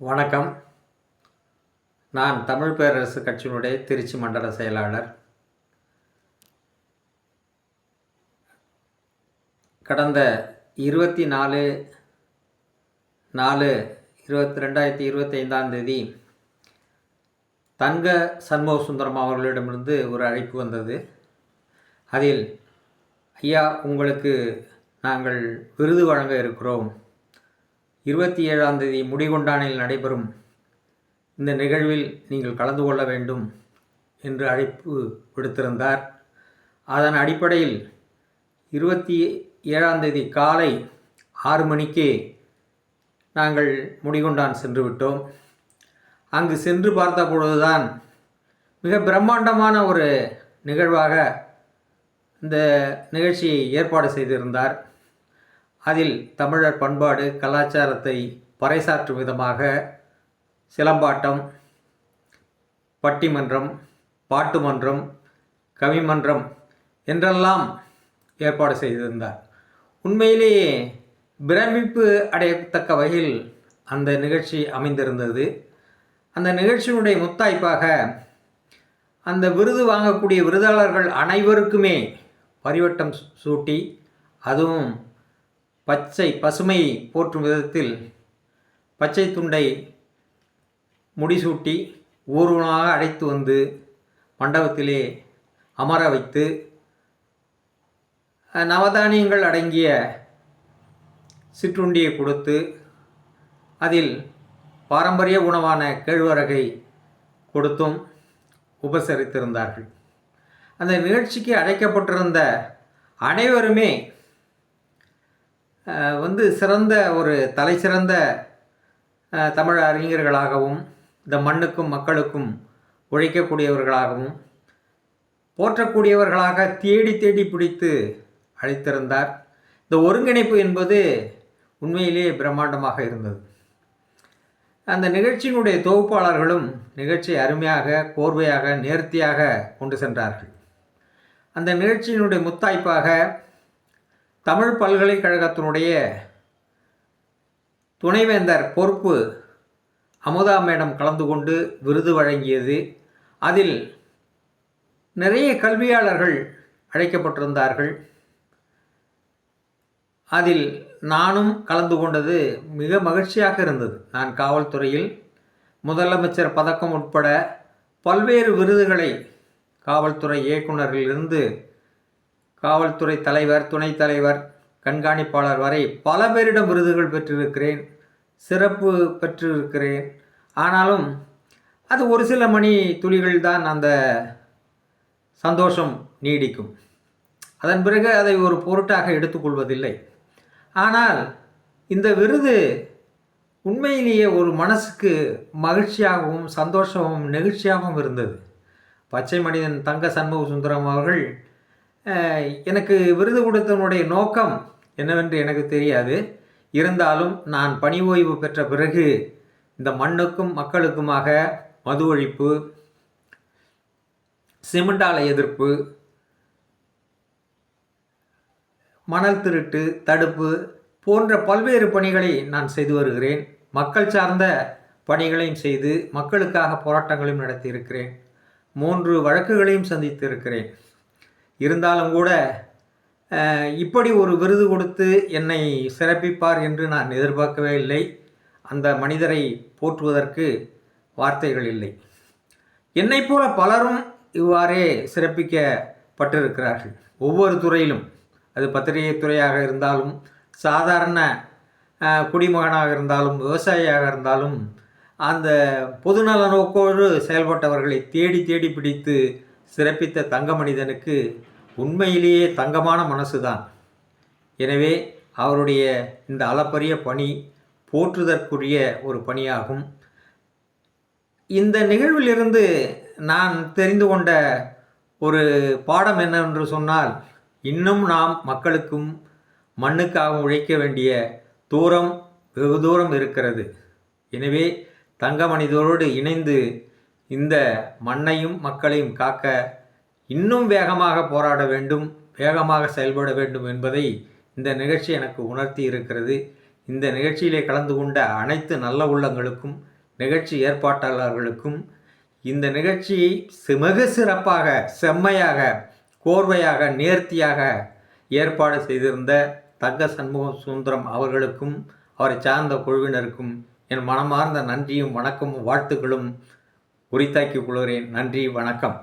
வணக்கம். நான் தமிழ் பேரரசு கட்சியினுடைய திருச்சி மண்டல செயலாளர். கடந்த இருபத்தி நாலு நாலு இருபத்தி ரெண்டாயிரத்தி இருபத்தைந்தாம் தேதி தங்க சண்முக சுந்தரம் அவர்களிடமிருந்து ஒரு அழைப்பு வந்தது. அதில் ஐயா உங்களுக்கு நாங்கள் விருது வழங்க இருக்கிறோம். இருபத்தி ஏழாம் தேதி முடிகொண்டானில் நடைபெறும் இந்த நிகழ்வில் நீங்கள் கலந்து கொள்ள வேண்டும் என்று அழைப்பு விடுத்திருந்தார். அதன் அடிப்படையில் இருபத்தி ஏழாம் தேதி காலை ஆறு மணிக்கு நாங்கள் முடிகொண்டான் சென்று விட்டோம் அங்கு சென்று பார்த்த பொழுதுதான் மிக பிரம்மாண்டமான ஒரு நிகழ்வாக இந்த நிகழ்ச்சியை ஏற்பாடு செய்திருந்தார். அதில் தமிழர் பண்பாடு கலாச்சாரத்தை பறைசாற்றும் விதமாக சிலம்பாட்டம் பட்டிமன்றம் பாட்டுமன்றம் கவிமன்றம் என்றெல்லாம் ஏற்பாடு செய்திருந்தார். உண்மையிலேயே பிரமிப்பு அடையத்தக்க வகையில் அந்த நிகழ்ச்சி அமைந்திருந்தது. அந்த நிகழ்ச்சியினுடைய முத்தாய்ப்பாக அந்த விருது வாங்கக்கூடிய விருதாளர்கள் அனைவருக்குமே பரிவட்டம் சூட்டி அதுவும் பச்சை பசுமையை போற்றும் விதத்தில் பச்சை துண்டை முடிசூட்டி ஊர்வலமாக அழைத்து வந்து மண்டபத்திலே அமர வைத்து நவதானியங்கள் அடங்கிய சிற்றுண்டியை கொடுத்து அதில் பாரம்பரிய உணவான கேழ்வரகை கொடுத்தும் உபசரித்திருந்தார்கள். அந்த நிகழ்ச்சிக்கு அழைக்கப்பட்டிருந்த அனைவருமே வந்து சிறந்த ஒரு தலை சிறந்த தமிழ் அறிஞர்களாகவும் இந்த மண்ணுக்கும் மக்களுக்கும் உழைக்கக்கூடியவர்களாகவும் போற்றக்கூடியவர்களாக தேடி தேடி பிடித்து அழைத்திருந்தார் இந்த ஒருங்கிணைப்பு என்பது உண்மையிலேயே பிரம்மாண்டமாக இருந்தது. அந்த நிகழ்ச்சியினுடைய தொகுப்பாளர்களும் நிகழ்ச்சியை அருமையாக கோர்வையாக நேர்த்தியாக கொண்டு சென்றார்கள். அந்த நிகழ்ச்சியினுடைய முத்தாய்ப்பாக தமிழ் பல்கலைக்கழகத்தினுடைய துணைவேந்தர் பொறுப்பு அமுதா மேடம் கலந்து கொண்டு விருது வழங்கியது. அதில் நிறைய கல்வியாளர்கள் அழைக்கப்பட்டிருந்தார்கள். அதில் நானும் கலந்து கொண்டது மிக மகிழ்ச்சியாக இருந்தது. நான் காவல்துறையில் முதலமைச்சர் பதக்கம் உட்பட பல்வேறு விருதுகளை காவல்துறை இயக்குநரிலிருந்து காவல்துறை தலைவர் துணைத் தலைவர் கண்காணிப்பாளர் வரை பல பேரிடம் விருதுகள் பெற்றிருக்கிறேன். சிறப்பு பெற்றிருக்கிறேன். ஆனாலும் அது ஒரு சில மணி துளிகள் தான் அந்த சந்தோஷம் நீடிக்கும். அதன் பிறகு அதை ஒரு பொருட்டாக எடுத்துக்கொள்வதில்லை. ஆனால் இந்த விருது உண்மையிலேயே ஒரு மனசுக்கு மகிழ்ச்சியாகவும் சந்தோஷமும் நெகிழ்ச்சியாகவும் இருந்தது. பச்சை மனிதன் தங்க சண்முக சுந்தரம் அவர்கள் எனக்கு விருது கொடுத்தனுடைய நோக்கம் என்னவென்று எனக்கு தெரியாது. இருந்தாலும் நான் பணி ஓய்வு பெற்ற பிறகு இந்த மண்ணுக்கும் மக்களுக்குமாக மது ஒழிப்பு சிமெண்டாலை எதிர்ப்பு மணல் திருட்டு தடுப்பு போன்ற பல்வேறு பணிகளை நான் செய்து வருகிறேன். மக்கள் சார்ந்த பணிகளையும் செய்து மக்களுக்காக போராட்டங்களையும் நடத்தியிருக்கிறேன். மூன்று வழக்குகளையும் சந்தித்து இருக்கிறேன் இருந்தாலும் கூட இப்படி ஒரு விருது கொடுத்து என்னை சிறப்பிப்பார் என்று நான் எதிர்பார்க்கவே இல்லை. அந்த மனிதரை போற்றுவதற்கு வார்த்தைகள் இல்லை. என்னைப் போல பலரும் இவ்வாறே சிறப்பிக்கப்பட்டிருக்கிறார்கள். ஒவ்வொரு துறையிலும் அது பத்திரிகை துறையாக இருந்தாலும் சாதாரண குடிமகனாக இருந்தாலும் விவசாயியாக இருந்தாலும் அந்த பொதுநல நோக்கோடு செயல்பட்டவர்களை தேடி தேடி பிடித்து சிறப்பித்த தங்க மனிதனுக்கு உண்மையிலேயே தங்கமான மனசு தான் எனவே அவருடைய இந்த அளப்பரிய பணி போற்றுதற்குரிய ஒரு பணியாகும். இந்த நிகழ்விலிருந்து நான் தெரிந்து கொண்ட ஒரு பாடம் என்னவென்று சொன்னால் இன்னும் நாம் மக்களுக்கும் மண்ணுக்காக உழைக்க வேண்டிய தூரம் வெகு தூரம் இருக்கிறது. எனவே தங்க மனிதரோடு இணைந்து இந்த மண்ணையும் மக்களையும் காக்க இன்னும் வேகமாக போராட வேண்டும் வேகமாக செயல்பட வேண்டும் என்பதை இந்த நிகழ்ச்சி எனக்கு உணர்த்தி இருக்கிறது. இந்த நிகழ்ச்சியிலே கலந்து கொண்ட அனைத்து நல்ல உள்ளங்களுக்கும் நிகழ்ச்சி ஏற்பாட்டாளர்களுக்கும் இந்த நிகழ்ச்சியை மிக சிறப்பாக செம்மையாக கோர்வையாக நேர்த்தியாக ஏற்பாடு செய்திருந்த தக்க சண்முக சுந்தரம் அவர்களுக்கும் அவரை சார்ந்த குழுவினருக்கும் என் மனமார்ந்த நன்றியும் வணக்கமும் வாழ்த்துக்களும் உரித்தாக்கிக் கொள்கிறேன். நன்றி வணக்கம்.